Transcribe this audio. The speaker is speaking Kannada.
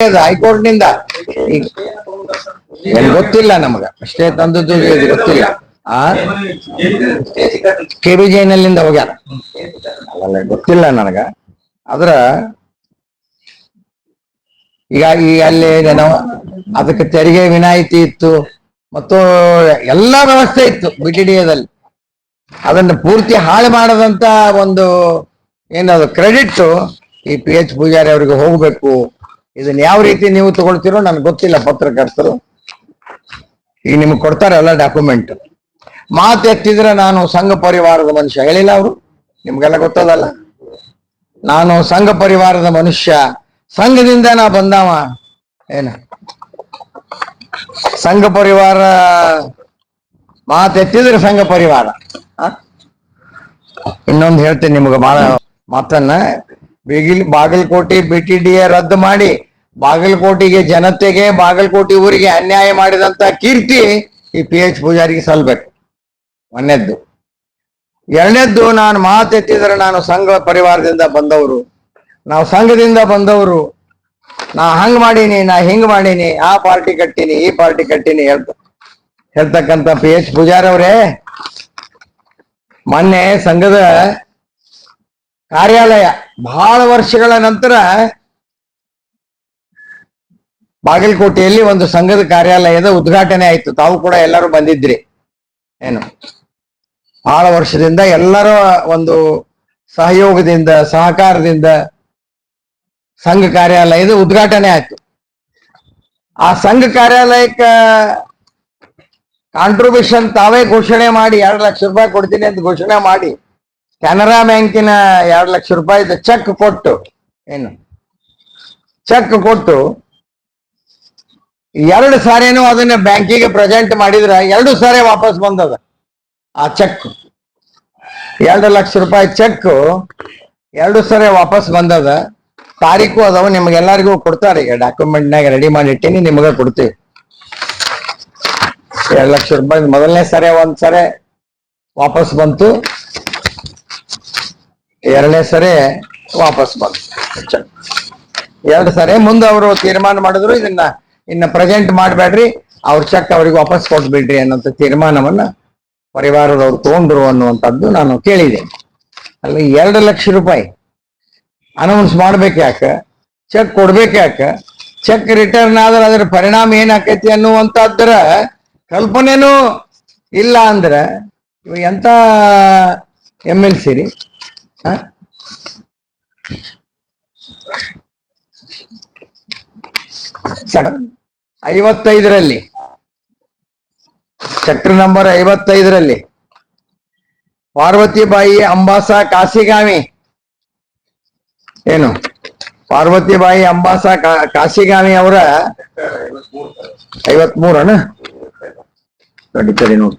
ಹೈಕೋರ್ಟ್ನಿಂದ ಗೊತ್ತಿಲ್ಲ ನಮಗ. ಅಷ್ಟೇ ತಂದದ್ದು ಗೊತ್ತಿಲ್ಲ. ಆ? ಕೆ ಬಿ ಜೈನಲ್ಲಿಂದ ಹೋಗ್ಯಾರ ಅಲ್ಲ ಗೊತ್ತಿಲ್ಲ ನನಗ. ಆದ್ರ ಈಗ ಈ ಅಲ್ಲಿ ನಾವು ಅದಕ್ಕೆ ತೆರಿಗೆ ವಿನಾಯಿತಿ ಇತ್ತು. ಮತ್ತು ಎಲ್ಲಾ ವ್ಯವಸ್ಥೆ ಇತ್ತು ಬಿ ಟಿ ಡಿ ಅದನ್ನ ಪೂರ್ತಿ ಹಾಳು ಮಾಡದಂತ ಒಂದು ಏನದು ಕ್ರೆಡಿಟ್ ಈ ಪಿ ಎಚ್ ಪೂಜಾರಿ ಅವರಿಗೆ ಹೋಗ್ಬೇಕು. ಇದನ್ನ ಯಾವ ರೀತಿ ನೀವು ತಗೊಳ್ತೀರೋ ನನ್ಗೆ ಗೊತ್ತಿಲ್ಲ ಪತ್ರಕರ್ತರು. ಈಗ ನಿಮ್ಗೆ ಕೊಡ್ತಾರೆ ಎಲ್ಲ ಡಾಕ್ಯುಮೆಂಟ್ ಮಾತು ಎತ್ತಿದ್ರೆ ನಾನು ಸಂಘ ಪರಿವಾರದ ಮನುಷ್ಯ. ಹೇಳಿಲ್ಲ ಅವರು? ನಿಮ್ಗೆಲ್ಲ ಗೊತ್ತದಲ್ಲ? ನಾನು ಸಂಘ ಪರಿವಾರದ ಮನುಷ್ಯ. ಸಂಘದಿಂದ ನಾ ಬಂದವ. ಏನ? ಸಂಘ ಪರಿವಾರ ಮಾತೆತ್ತಿದ್ರೆ ಸಂಘ ಪರಿವಾರ? ಇನ್ನೊಂದು ಹೇಳ್ತೀನಿ ನಿಮ್ಗೆ ಬಹಳ ಮಾತನ್ನ Bigil Bagalkot B T D A ರದ್ದು ಮಾಡಿ ಬಾಗಲಕೋಟೆಗೆ ಜನತೆಗೆ ಬಾಗಲಕೋಟೆ ಊರಿಗೆ ಅನ್ಯಾಯ ಮಾಡಿದಂತ ಕೀರ್ತಿ ಈ ಪಿ ಎಚ್ ಪೂಜಾರಿಗೆ ಸಲ್ಬೇಕು. ಒಂದನೇದ್ದು. ಎರಡನೇದ್ದು ನಾನು ಮಾತೆತ್ತಿದ್ರೆ ನಾನು ಸಂಘ ಪರಿವಾರದಿಂದ ಬಂದವರು. ನಾವು ಸಂಘದಿಂದ ಬಂದವರು. ನಾ ಹಂಗ್ ಮಾಡೀನಿ, ನಾ ಹಿಂಗ್ ಮಾಡೀನಿ, ಆ ಪಾರ್ಟಿ ಕಟ್ಟೀನಿ, ಈ ಪಾರ್ಟಿ ಕಟ್ಟೀನಿ ಹೇಳ್ತ ಹೇಳ್ತಕ್ಕಂತ ಪಿ ಎಚ್ ಪೂಜಾರಿ ಅವರೇ ಮೊನ್ನೆ ಸಂಘದ ಕಾರ್ಯಾಲಯ ಬಹಳ ವರ್ಷಗಳ ನಂತರ ಬಾಗಲಕೋಟೆಯಲ್ಲಿ ಒಂದು ಸಂಘದ ಕಾರ್ಯಾಲಯದ ಉದ್ಘಾಟನೆ ಆಯ್ತು. ತಾವು ಕೂಡ ಎಲ್ಲರೂ ಬಂದಿದ್ರಿ. ಏನು? ಬಹಳ ವರ್ಷದಿಂದ ಎಲ್ಲರ ಒಂದು ಸಹಯೋಗದಿಂದ, ಸಹಕಾರದಿಂದ ಸಂಘ ಕಾರ್ಯಾಲಯದ ಉದ್ಘಾಟನೆ ಆಯ್ತು. ಆ ಸಂಘ ಕಾರ್ಯಾಲಯಕ್ಕ ಕಾಂಟ್ರಿಬ್ಯೂಷನ್ ತಾವೇ ಘೋಷಣೆ ಮಾಡಿ, ಎರಡು ಲಕ್ಷ ರೂಪಾಯಿ ಕೊಡ್ತೀನಿ ಅಂತ ಘೋಷಣೆ ಮಾಡಿ ಕೆನರಾ ಬ್ಯಾಂಕಿನ ಎರಡು ಲಕ್ಷ ರೂಪಾಯಿದ ಚೆಕ್ ಕೊಟ್ಟು, ಏನು? ಚೆಕ್ ಕೊಟ್ಟು, ಎರಡು ಸಾರಿನೂ ಅದನ್ನ ಬ್ಯಾಂಕಿಗೆ ಪ್ರೆಸೆಂಟ್ ಮಾಡಿದ್ರೆ ಎರಡು ಸಾರಿ ವಾಪಸ್ ಬಂದದ. ಆ ಚೆಕ್, ಎರಡು ಲಕ್ಷ ರೂಪಾಯಿ ಚೆಕ್ ಎರಡು ಸಾರಿ ವಾಪಸ್ ಬಂದದ. ತಾರೀಕು ಅದಾವ, ನಿಮ್ಗೆಲ್ಲರಿಗೂ ಕೊಡ್ತಾರೆ. ಈಗ ಡಾಕ್ಯುಮೆಂಟ್ನಾಗ ರೆಡಿ ಮಾಡಿ ಇಟ್ಟೀನಿ, ನಿಮಗೆ ಕೊಡ್ತೀವಿ. ಎರಡು ಲಕ್ಷ ರೂಪಾಯಿ ಮೊದಲನೇ ಸಾರಿ, ಒಂದ್ ಸಾರಿ ವಾಪಸ್ ಬಂತು. ಎರಡನೇ ಸರಿ ವಾಪಸ್ ಬಂತು. ಎರಡು ಸರಿ ಮುಂದೆ ಅವರು ತೀರ್ಮಾನ ಮಾಡಿದ್ರು, ಇದನ್ನ ಇನ್ನ ಪ್ರೆಸೆಂಟ್ ಮಾಡಬೇಡ್ರಿ, ಅವ್ರ ಚೆಕ್ ಅವ್ರಿಗೆ ವಾಪಸ್ ಕೊಟ್ಬಿಡ್ರಿ ಅನ್ನೋಂಥ ತೀರ್ಮಾನವನ್ನ ಪರಿವಾರದವ್ರು ತಗೊಂಡ್ರು ಅನ್ನುವಂಥದ್ದು ನಾನು ಕೇಳಿದೆ. ಅಲ್ಲಿ ಎರಡು ಲಕ್ಷ ರೂಪಾಯಿ ಅನೌನ್ಸ್ ಮಾಡ್ಬೇಕು ಯಾಕ ಚೆಕ್ ಕೊಡ್ಬೇಕು ಯಾಕ ಚೆಕ್ ರಿಟರ್ನ್ ಆದ್ರೆ ಅದರ ಪರಿಣಾಮ ಏನಾಕೈತಿ ಅನ್ನುವಂಥದ್ರ ಕಲ್ಪನೆನೂ ಇಲ್ಲ ಅಂದ್ರೆ ಇವ ಎಂತ ಎಂ ಎಲ್ ಸಿ ರೀ? ಐವತ್ತೈದರಲ್ಲಿ. ಚಕ್ರ ನಂಬರ್ ಐವತ್ತೈದರಲ್ಲಿ. ಪಾರ್ವತಿಬಾಯಿ ಅಂಬಾಸ ಕಾಶಿಗಾಮಿ. ಏನು? ಪಾರ್ವತಿಬಾಯಿ ಅಂಬಾಸ ಕಾಶಿಗಾಮಿ ಅವರ ಐವತ್ಮೂರನ? ನೋಡಿ ನೋಡಿ.